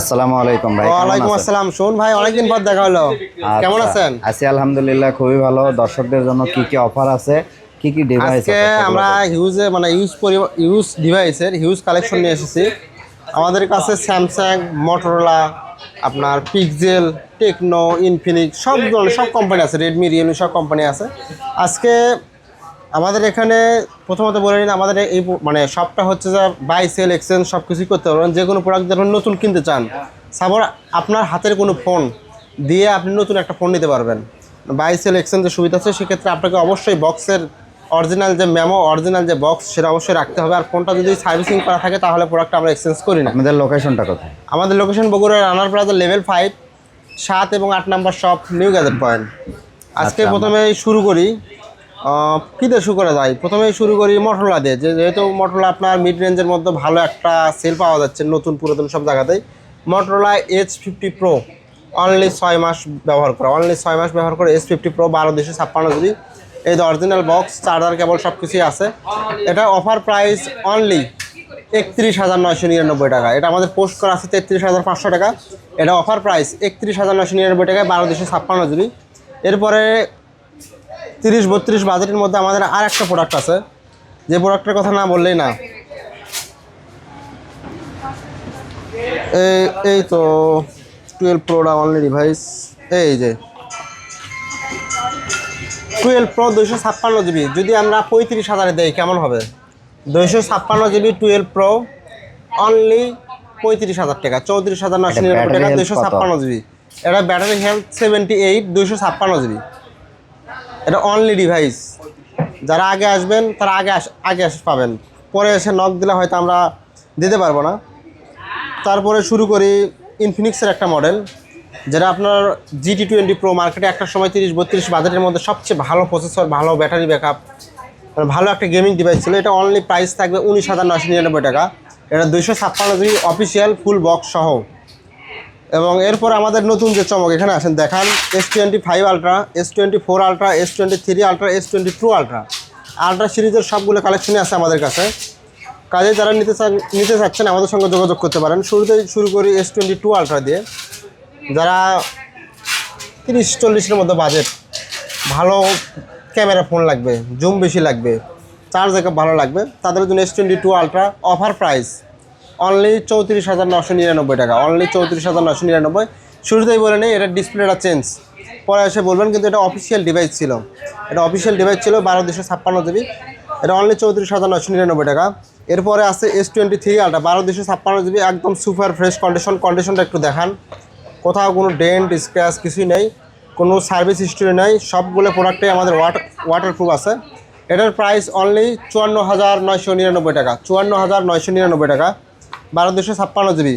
আসসালামু আলাইকুম ভাই ওয়ালাইকুম আসসালাম। শোন ভাই অনেকদিন পর দেখা হলো। কেমন আচ্ছা, আছেন? আছি আলহামদুলিল্লাহ খুবই ভালো। দর্শকদের জন্য কি কি অফার আছে? কি কি ডিভাইস আজকে আমরা হিউজে মানে ইউজ ইউজ ডিভাইসের হিউজ কালেকশন নিয়ে এসেছি। আমাদের কাছে স্যামসাং মোটরোলা আপনার পিকজেল টেকনো ইনফিনিক্স সব ধরনের সব কোম্পানি আছে। রেডমি রিয়েলমি সব কোম্পানি আছে। আজকে আমাদের এখানে প্রথমত বলে নিন আমাদের এই মানে শপটা হচ্ছে যে বাই সেল এক্সচেঞ্জ সব কিছুই করতে পারবেন। যে কোনো প্রোডাক্ট যখন নতুন কিনতে চান সাপোর আপনার হাতের কোনো ফোন দিয়ে আপনি নতুন একটা ফোন নিতে পারবেন। বাই সেল এক্সচেঞ্জের সুবিধা আছে সেক্ষেত্রে আপনাকে অবশ্যই বক্সের অরিজিনাল যে মেমো অরিজিনাল যে বক্স সেটা অবশ্যই রাখতে হবে। আর ফোনটা যদি সার্ভিসিং করা থাকে তাহলে প্রোডাক্টটা আমরা এক্সচেঞ্জ করি না। আপনাদের লোকেশনটা কোথায়? আমাদের location Bogura Runner Plaza level five সাত এবং আট number shop New Gadget Point. আজকে আচ্ছা, প্রথমে শুরু করি। কী দিয়ে শুরু করা যায়? প্রথমে শুরু করি মটরলা দিয়ে। যেহেতু মটরলা আপনার মিড রেঞ্জের মধ্যে ভালো একটা সেল পাওয়া যাচ্ছে নতুন, পুরাতন সব জায়গাতেই। Motorola H fifty pro only ছয় মাস ব্যবহার করা। অনলি ছয় মাস ব্যবহার করে এস ফিফটি প্রো বারো দুশো ছাপ্পান্ন জিবি এই অরিজিনাল বক্স চার্জার কেবল সব কিছুই আছে। এটা অফার প্রাইস অনলি একত্রিশ হাজার নয়শো নিরানব্বই টাকা। এটা আমাদের পোস্ট করা আছে তেত্রিশ হাজার পাঁচশো টাকা। এটা অফার প্রাইস একত্রিশ হাজার নয়শো নিরানব্বই টাকায় বারো দুশো ছাপ্পান্ন জিবি এরপরে তিরিশ বত্রিশ বাজেটের মধ্যে আমাদের আর একটা প্রোডাক্ট আছে। যে প্রোডাক্টের কথা না বললেই না। এই এই তো টুয়েলভ প্রোডা অনলি ডিভাইস এই যে টুয়েলভ প্রো দুইশো ছাপ্পান্ন জিবি। যদি আমরা পঁয়ত্রিশ হাজারে দেই কেমন হবে? দুইশো ছাপ্পান্ন জিবি টুয়েলভ প্রো অনলি পঁয়ত্রিশ হাজার টাকা। চৌত্রিশ হাজার নশো নিরানব্বই টাকা দুইশো ছাপ্পান্ন জিবি। এটা ব্যাটারি হেলথ সেভেন্টি এইট দুইশো ছাপ্পান্ন জিবি। এটা অনলি ডিভাইস যারা আগে আসবেন, তারা আগে আস, আগে এসে পাবেন। পরে এসে নক দিলে হয়তো আমরা দিতে পারব না। তারপরে শুরু করি ইনফিনিক্সের একটা মডেল যেটা আপনার জিটি টোয়েন্টি প্রো মার্কেটে একটা সময় তিরিশ, বত্রিশ বাজেটের মধ্যে সবচেয়ে ভালো প্রসেসর ভালো ব্যাটারি ব্যাকআপ মানে ভালো একটা গেমিং ডিভাইস ছিল। এটা অনলি প্রাইস থাকবে উনিশ হাজার নশো নিরানব্বই টাকা। এটা দুইশো ছাপ্পান্ন অফিসিয়াল ফুল বক্স সহ। এবং এরপর আমাদের নতুন যে চমক, এখানে আসেন, দেখান S twenty five ultra S twenty four ultra S twenty three ultra S twenty two ultra ultra সিরিজের সবগুলো কালেকশনই আছে আমাদের কাছে। কাজে যারা নিতে চান, নিতে চাচ্ছেন, আমাদের সঙ্গে যোগাযোগ করতে পারেন। শুরুতেই শুরু করি এস টোয়েন্টি টু আলট্রা দিয়ে। যারা তিরিশ চল্লিশের মধ্যে বাজেট ভালো ক্যামেরা ফোন লাগবে জুম বেশি লাগবে চার্জ ভালো লাগবে, তাদের জন্য S twenty two ultra offer price only চৌত্রিশ হাজার নশো নিরানব্বই টাকা। অনলি চৌত্রিশ হাজার নশো নিরানব্বই। শুরুতেই বলে নেই, এটা ডিসপ্লেটা চেঞ্জ পরে এসে বলবেন, কিন্তু এটা অফিসিয়াল ডিভাইস ছিল। এটা অফিসিয়াল ডিভাইস ছিল বারো দুশো ছাপ্পান্ন জিবি। এটা অনলি চৌত্রিশ হাজার নশো নিরানব্বই টাকা। এরপরে আছে এস টোয়েন্টি থ্রি আলটা বারো দুশো ছাপ্পান্ন জিবি, একদম সুপার ফ্রেশ কন্ডিশন কন্ডিশনটা একটু দেখান। কোথাও কোনো ডেন্ট স্ক্র্যাচ কিছুই নেই। কোনো সার্ভিস হিস্টরি নেই। সবগুলো প্রোডাক্টে আমাদের ওয়াটার ওয়াটারপ্রুফ আছে। এটার প্রাইস অনলি চুয়ান্ন হাজার নয়শো নিরানব্বই টাকা। চুয়ান্ন হাজার নয়শো নিরানব্বই টাকা। বারো দুশো ছাপ্পান্ন জিবি।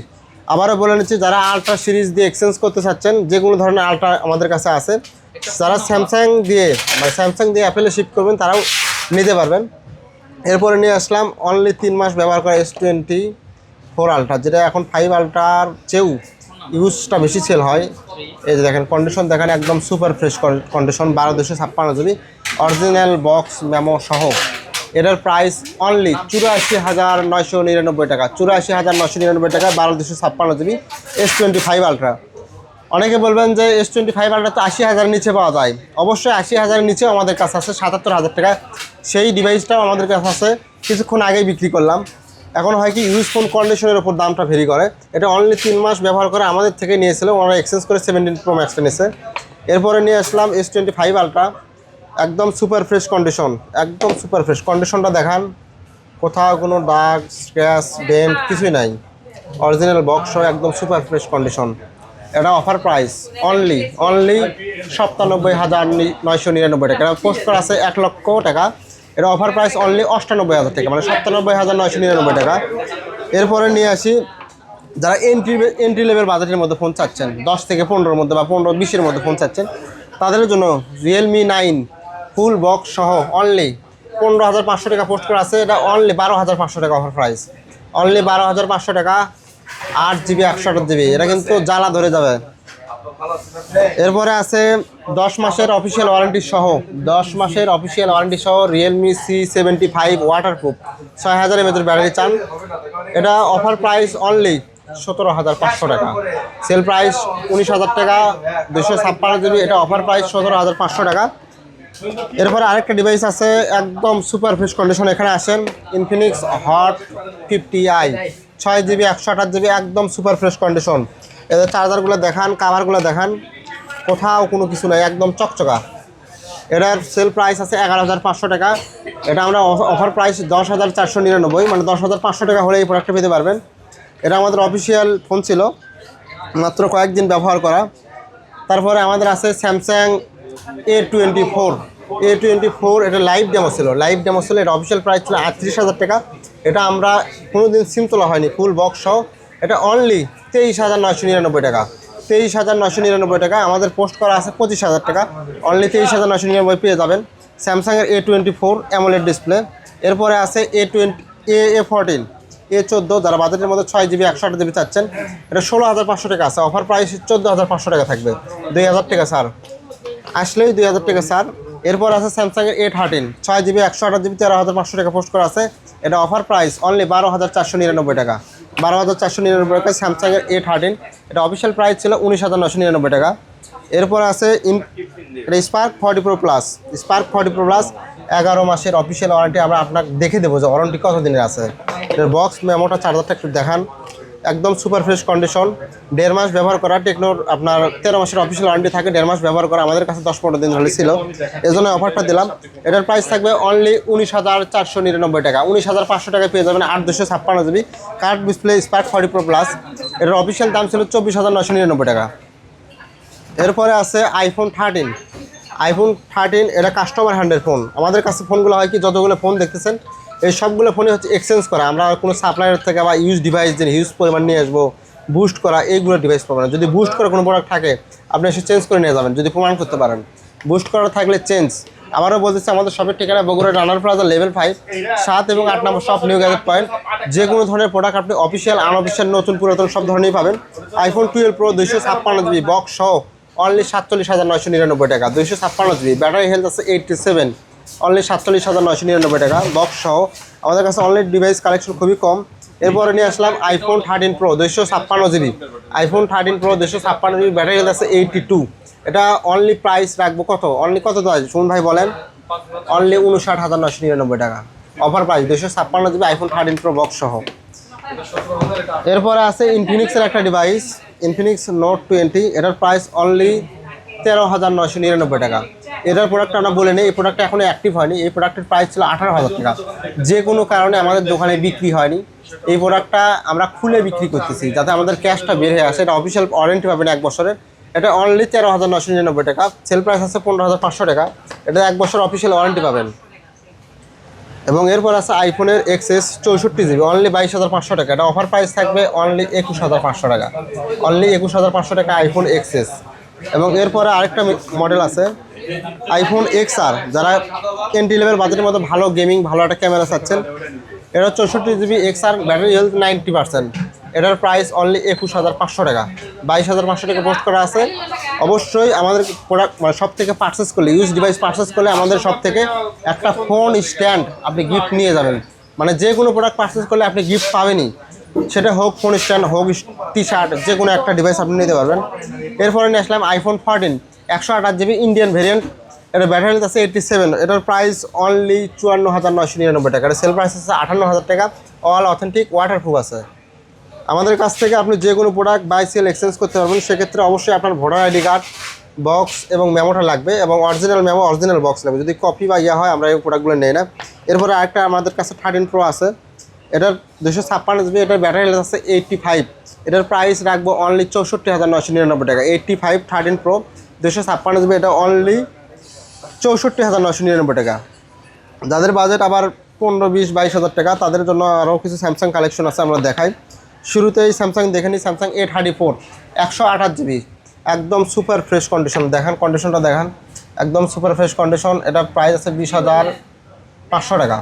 আবারও বলে নিচ্ছি, যারা আলট্রা সিরিজ দিয়ে এক্সচেঞ্জ করতে চাচ্ছেন, যে কোনো ধরনের আলট্রা আমাদের কাছে আছে, যারা স্যামসাং দিয়ে মানে স্যামসাং দিয়ে অ্যাপেলে শিফট করবেন, তারাও নিতে পারবেন। এরপরে নিয়ে আসলাম অনলি তিন মাস ব্যবহার করা এস টোয়েন্টি ফোর আলট্রা যেটা এখন ফাইভ আলট্রার চেয়েও ইউজটা বেশি সেল হয়। এই যে দেখেন কন্ডিশন দেখেন, একদম সুপার ফ্রেশ কন্ডিশন বারো দুশো ছাপ্পান্ন জিবি। অরিজিনাল বক্স মেমো সহ। এটার প্রাইস অনলি চুরাশি হাজার নয়শো নিরানব্বই টাকা। চুরাশি হাজার নয়শো নিরানব্বই টাকা বারো দুশো ছাপ্পান্ন GB S twenty five ultra অনেকে বলবেন যে এস টোয়েন্টি ফাইভ আলট্রা তো আশি হাজারের নিচে পাওয়া যায়। অবশ্যই আশি হাজারের নিচেও আমাদের কাছে আছে, সাতাত্তর হাজার টাকা সেই ডিভাইসটাও আমাদের কাছে আছে, কিছুক্ষণ আগেই বিক্রি করলাম। এখন হয় কি ইউজ ফোন কন্ডিশনের ওপর দামটা ভেরি করে। এটা অনলি তিন মাস ব্যবহার করে আমাদের থেকে নিয়েছিল, ওনারা এক্সচেঞ্জ করে সেভেন্টিন প্রো ম্যাক্সটা নিয়েছে। এরপরে নিয়ে আসলাম এস টোয়েন্টি ফাইভ আলট্রা একদম সুপার ফ্রেশ কন্ডিশন একদম সুপার ফ্রেশ কন্ডিশনটা দেখান, কোথাও কোনো দাগ স্ক্র্যাচ ডেন্ট কিছুই নাই। অরিজিনাল বক্স একদম সুপার ফ্রেশ কন্ডিশন এটা অফার প্রাইস অনলি অনলি সপ্তানব্বই হাজার নয়শো নিরানব্বই টাকা। এটা পোস্ট আছে এক লক্ষ টাকা। এটা অফার প্রাইস অনলি অষ্টানব্বই হাজার টাকা মানে সপ্তানব্বই হাজার নয়শো নিরানব্বই টাকা। এরপরে নিয়ে আসি, যারা এন্ট্রি এন্ট্রি লেভেল বাজেটের মধ্যে ফোন চাচ্ছেন, দশ থেকে পনেরোর মধ্যে বা পনেরো, বিশের মধ্যে ফোন চাচ্ছেন, তাদের জন্য রিয়েলমি নাইন ফুল বক্স সহ অনলি পনেরো হাজার পাঁচশো টাকা পোস্ট করা আছে। এটা অনলি বারো হাজার পাঁচশো টাকা অফার প্রাইস অনলি বারো হাজার পাঁচশো টাকা, আট জিবি একশো আট জিবি এটা কিন্তু জ্বালা ধরে যাবে। এরপরে আছে দশ মাসের অফিসিয়াল ওয়ারেন্টি সহ। দশ মাসের অফিসিয়াল ওয়ারেন্টি সহ Realme C seventy five waterproof ছয় হাজার এমএচের ব্যাটারি চান। এটা অফার প্রাইস অনলি সতেরো হাজার পাঁচশো টাকা। সেল প্রাইস উনিশ হাজার টাকা দুশো ছাপ্পান্ন জিবি এটা অফার প্রাইস সতেরো হাজার পাঁচশো টাকা। এরপরে আরেকটা ডিভাইস আছে, একদম সুপার ফ্রেশ কন্ডিশন এখানে আসেন ইনফিনিক্স হট ফিফটি আই ছয় জিবি একশো আঠাশ জিবি একদম সুপার ফ্রেশ কন্ডিশন এদের চার্জারগুলো দেখান কাভারগুলো দেখান, কোথাও কোনো কিছু নাই, একদম চকচকা। এটার সেল প্রাইস আছে এগারো হাজার পাঁচশো টাকা। এটা আমরা অফার প্রাইস দশ হাজার চারশো নিরানব্বই মানে দশ হাজার পাঁচশো টাকা হলে এই প্রোডাক্টটা পেতে পারবেন। এটা আমাদের অফিসিয়াল ফোন ছিল, মাত্র কয়েকদিন ব্যবহার করা। তারপরে আমাদের আছে Samsung A twenty four A twenty four এটা লাইভ ডেমো ছিল। লাইভ ডেমো ছিল, এটা অফিসিয়াল প্রাইস ছিল আটত্রিশ হাজার টাকা। এটা আমরা কোনো দিন সিম তোলা হয়নি ফুল বক্স সহ। এটা অনলি তেইশ হাজার নয়শো নিরানব্বই টাকা। তেইশ হাজার নয়শো নিরানব্বই টাকা আমাদের পোস্ট করা আছে পঁচিশ হাজার টাকা। অনলি তেইশ হাজার নয়শো নিরানব্বই পেয়ে যাবেন। স্যামসাংয়ের A twenty four AMOLED display এরপরে আছে এ টোয়েন্টি এ এ ফোরটিন এ চোদ্দ, যারা বাজেটের মধ্যে ছয় জিবি একশো আট জিবি চাচ্ছেন। এটা ষোলো হাজার পাঁচশো টাকা আছে। অফার প্রাইস চোদ্দ হাজার পাঁচশো টাকা থাকবে। দুই হাজার টাকা স্যার আসলেই দুই হাজার টাকা, স্যার। এরপর আছে স্যামসাংয়ের এ থার্টিন ছয় জিবি একশো আঠাশ জিবি তেরো হাজার পাঁচশো টাকা পোস্ট করা আছে। এটা অফার প্রাইস অনলি বারো হাজার চারশো নিরানব্বই টাকা। বারো হাজার চারশো নিরানব্বই টাকা স্যামসাংয়ের এ থার্টিন এটা অফিসিয়াল প্রাইস ছিল উনিশ হাজার নশো নিরানব্বই টাকা। এরপর আছে ইন এটা Spark forty pro plus Spark forty pro plus এগারো মাসের অফিসিয়াল ওয়ারেন্টি আমরা আপনাকে দেখে দেবো যে ওয়ারেন্টি কত দিনের আছে এর বক্স মেমোটা চার্জারটা একটু দেখান। একদম সুপার ফ্রেশ কন্ডিশন দেড় মাস ব্যবহার করা, টেকনোর আপনার তেরো মাসের অফিসিয়াল ওয়ারেন্টি থাকে, দেড় মাস ব্যবহার করা, আমাদের কাছে দশ পনেরো দিন ধরে ছিল। এই জন্য অফারটা দিলাম। এটার প্রাইস থাকবে অনলি উনিশ হাজার চারশো নিরানব্বই টাকা। উনিশ হাজার পাঁচশো টাকায় পেয়ে যাবেন আট দুশো ছাপ্পান্ন GB. Card display Spark forty pro plus এটার অফিসিয়াল দাম ছিল চব্বিশ হাজার নশো নিরানব্বই টাকা। এরপরে আছে আইফোন থার্টিন আইফোন থার্টিন এটা কাস্টমার হ্যান্ডের ফোন আমাদের কাছে ফোনগুলো হয় কি, যতগুলো ফোন দেখতেছেন এই সবগুলো ফোনই হচ্ছে এক্সচেঞ্জ করা। আমরা কোনো সাপ্লায়ার থেকে বা ইউজ ডিভাইস যে হিউজ পরিমাণ নিয়ে আসব বুস্ট করা, এইগুলো ডিভাইস পাবেন যদি বুস্ট করা কোনো প্রোডাক্ট থাকে, আপনি এসে চেঞ্জ করে নিয়ে যাবেন, যদি প্রমাণ করতে পারেন। বুস্ট করা থাকলে চেঞ্জ আমারও বলতেছি আমাদের শপের ঠিকানা Bogura Runner Plaza level five সাত এবং আট নম্বর শপ নিউ গ্যাজেট পয়েন্ট যে কোনো ধরনের প্রোডাক্ট আপনি অফিসিয়াল আনঅফিসিয়াল নতুন, পুরাতন সব ধরনেরই পাবেন। আইফোন টুয়েলভ প্রো দুইশো ছাপ্পান্ন জিবি বক্স সহ অনলি সাতচল্লিশ হাজার নয়শো নিরানব্বই টাকা, দুইশো ছাপ্পান্ন জিবি ব্যাটারি হেলথ আছে এইটটি সেভেন অনলি সাতচল্লিশ হাজার নয়শো নিরানব্বই টাকা বক্স সহ। আমাদের কাছে অনলাইন ডিভাইস কালেকশন খুবই কম। এরপরে নিয়ে আসলাম আইফোন থার্টিন প্রো দুইশো ছাপ্পান্ন জিবি। আইফোন থার্টিন প্রো দুইশো ছাপ্পান্ন জিবি ব্যাটারি হেলথ আছে এইটি টু এটা অনলি প্রাইস রাখব কত? অনলি কত দাম সুমন ভাই বলেন। অনলি উনষাট হাজার নয়শো নিরানব্বই টাকা। অফার প্রাইস দুশো ছাপ্পান্ন GB iPhone thirteen pro box সহ। এরপরে আছে ইনফিনিক্সের একটা ডিভাইস ইনফিনিক্স নোট টোয়েন্টি এটার প্রাইস অনলি তেরো হাজার নয়শো নিরানব্বই টাকা। এটার প্রোডাক্ট আমরা বলে নিই, এই প্রোডাক্টটা এখনও অ্যাক্টিভ হয়নি, এই প্রোডাক্টের প্রাইস ছিল আঠারো হাজার টাকা। যে কোনো কারণে আমাদের দোকানে বিক্রি হয়নি। এই প্রোডাক্টটা আমরা খুলে বিক্রি করতেছি, যাতে আমাদের ক্যাশটা বের হয়ে আসে। এটা অফিসিয়াল ওয়ারেন্টি পাবেন এক বছরের। এটা অনলি তেরো হাজার নশো নিরানব্বই টাকা। সেল প্রাইস আছে পনেরো হাজার পাঁচশো টাকা। এটা এক বছর অফিসিয়াল ওয়ারেন্টি পাবেন। এবং এরপর আছে আইফোনের এক্সএস চৌষট্টি জিবি অনলি বাইশ হাজার পাঁচশো টাকা। এটা অফার প্রাইস থাকবে অনলি একুশ হাজার পাঁচশো টাকা। অনলি একুশ হাজার পাঁচশো টাকা আইফোন এক্সএস এবং এরপরে আরেকটা মডেল আছে আইফোন এক্স আর যারা এন্ট্রি লেভেল বাজেটের মধ্যে ভালো গেমিং ভালো একটা ক্যামেরা চাচ্ছেন এটা চৌষট্টি GB X R battery health ninety percent এটার প্রাইস অনলি একুশ হাজার পাঁচশো টাকা। বাইশ হাজার পাঁচশো টাকা পোস্ট করা আছে। অবশ্যই আমাদের প্রোডাক্ট মানে সব থেকে পার্চেস করলে ইউজ ডিভাইস পার্চেস করলে আমাদের সব থেকে একটা ফোন স্ট্যান্ড আপনি গিফট নিয়ে যাবেন। মানে যে কোনো প্রোডাক্ট পার্চেস করলে আপনি গিফট পাবেনই। সেটা হোক ফোন স্ট্যান্ড হোক টি শার্ট যে কোনো একটা ডিভাইস আপনি নিতে পারবেন। এরপরে নিয়ে আসলাম আইফোন ফোরটিন একশো আঠাশ জিবি ইন্ডিয়ান ভেরিয়েন্ট এটা ব্যাটারি আছে এইটটি সেভেন এটার প্রাইস অনলি চুয়ান্ন হাজার নয়শো নিরানব্বই টাকা। এটা সেল প্রাইস আছে আটান্ন হাজার টাকা অল অথেন্টিক ওয়াটারপ্রুফ আছে। আমাদের কাছ থেকে আপনি যে কোনো প্রোডাক্ট বাই সেল এক্সচেঞ্জ করতে পারবেন। সেক্ষেত্রে অবশ্যই আপনার ভোটার আইডি কার্ড বক্স এবং মেমোটা লাগবে এবং অরিজিনাল মেমো অরিজিনাল বক্স লাগবে। যদি কপি বা ইয়া হয়, আমরা এই প্রোডাক্টগুলো নেই না। এরপরে আরেকটা আমাদের কাছে থার্টিন প্রো আছে। এটার দুশো ছাপ্পান্ন জিবি, এটার ব্যাটারি আছে এইটটি ফাইভ এটার প্রাইস রাখব অনলি চৌষট্টি হাজার নশো নিরানব্বই টাকা। এইটটি ফাইভ থার্টিন প্রো দুশো ছাপ্পান্ন জিবি এটা অনলি চৌষট্টি হাজার নশো নিরানব্বই টাকা। যাদের বাজেট আবার পনেরো, বিশ, বাইশ হাজার টাকা, তাদের জন্য আরও কিছু স্যামসাং কালেকশন আছে আমরা দেখাই। শুরুতেই স্যামসাং দেখে নিই স্যামসাং এ থার্টি ফোর একশো আঠাশ জিবি একদম সুপার ফ্রেশ কন্ডিশন দেখান কন্ডিশনটা দেখান। একদম সুপার ফ্রেশ কন্ডিশন এটা প্রাইস আছে বিশ হাজার পাঁচশো টাকা।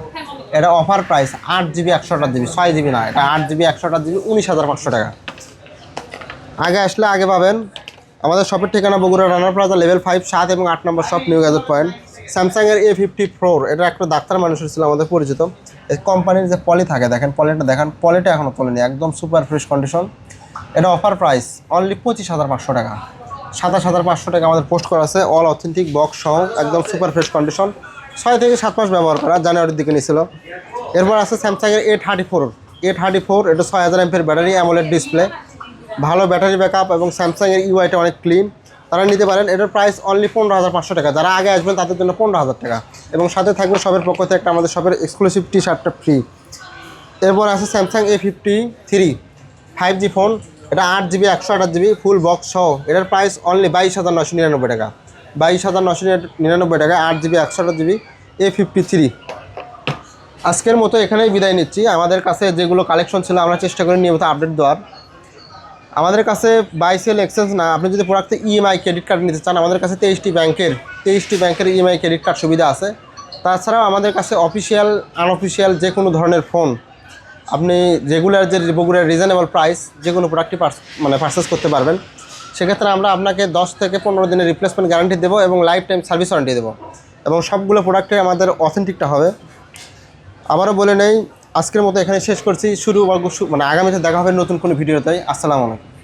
এটা অফার প্রাইস আট জিবি একশো আঠাশ জিবি ছয় জিবি না, এটা আট জিবি একশো আঠাশ জিবি উনিশ হাজার পাঁচশো টাকা। আগে আসলে আগে পাবেন আমাদের শপের ঠিকানা Bogura Runner Plaza level five সাত এবং আট নম্বর শপ নিউ গ্যাজেট পয়েন্ট স্যামসাংয়ের এ ফিফটি ফোর এটা একটা ডাক্তার মানুষের ছিল, আমাদের পরিচিত। এই কোম্পানির যে পলি থাকে, দেখেন পলিটা দেখেন পলিটা এখনও তোলেনি একদম সুপার ফ্রেশ কন্ডিশন এটা অফার প্রাইস অনলি পঁচিশ হাজার পাঁচশো টাকা। সাতাশ হাজার পাঁচশো টাকা আমাদের পোস্ট করা আছে অল অথেন্টিক বক্স সহ, একদম সুপার ফ্রেশ কন্ডিশন ছয় থেকে সাত মাস ব্যবহার করা, জানুয়ারির দিকে নিয়েছিল এরপর আছে স্যামসাংয়ের A thirty four A thirty four এটা ছয় হাজার এমপের ব্যাটারি অ্যামোলেড ডিসপ্লে ভালো ব্যাটারি ব্যাকআপ এবং স্যামসাংয়ের ইউআইটা অনেক ক্লিন তারা নিতে পারেন, এটার প্রাইস অনলি পনেরো হাজার পাঁচশো টাকা। যারা আগে আসবেন, তাদের জন্য পনেরো হাজার টাকা। এবং সাথে থাকবে সবের পক্ষ থেকে একটা আমাদের সবের এক্সক্লুসিভ টি শার্টটা ফ্রি এরপর আছে Samsung A fifty three five G phone এটা আট জিবি একশো আঠাশ জিবি ফুল বক্স সহ। এটার প্রাইস অনলি বাইশ হাজার নশো নিরানব্বই টাকা। বাইশ হাজার নশো নিরানব্বই টাকা আট জিবি একশো আঠাশ জিবি এ ফিফটি থ্রি আজকের মতো এখানেই বিদায় নিচ্ছি। আমাদের কাছে যেগুলো কালেকশন ছিল, আমরা চেষ্টা করি নিয়মিত আপডেট দেওয়ার। আমাদের কাছে বাই সেল এক্সচেঞ্জ না। আপনি যদি প্রোডাক্টে ইএমআই ক্রেডিট কার্ড নিতে চান, আমাদের কাছে তেইশটি ব্যাংকের তেইশটি ব্যাংকের ইএমআই ক্রেডিট কার্ড সুবিধা আছে। তাছাড়াও আমাদের কাছে অফিসিয়াল আনঅফিসিয়াল যে কোনো ধরনের ফোন আপনি রেগুলার যে রেগুলার রিজনেবল প্রাইস যে কোনো প্রোডাক্টই মানে পারচেস করতে পারবেন। সেক্ষেত্রে আমরা আপনাকে দশ থেকে পনেরো দিনের রিপ্লেসমেন্ট গ্যারান্টি দেবো এবং লাইফ টাইম সার্ভিস ওয়ারেন্টি দেবো। এবং সবগুলো প্রোডাক্টে আমাদের অথেন্টিকটা হবে। আবারও বলে নেই আজকের মতো এখানে শেষ করছি। শুরু মানে আগামীতে দেখা হবে নতুন কোনো ভিডিওতে। আসসালামু আলাইকুম।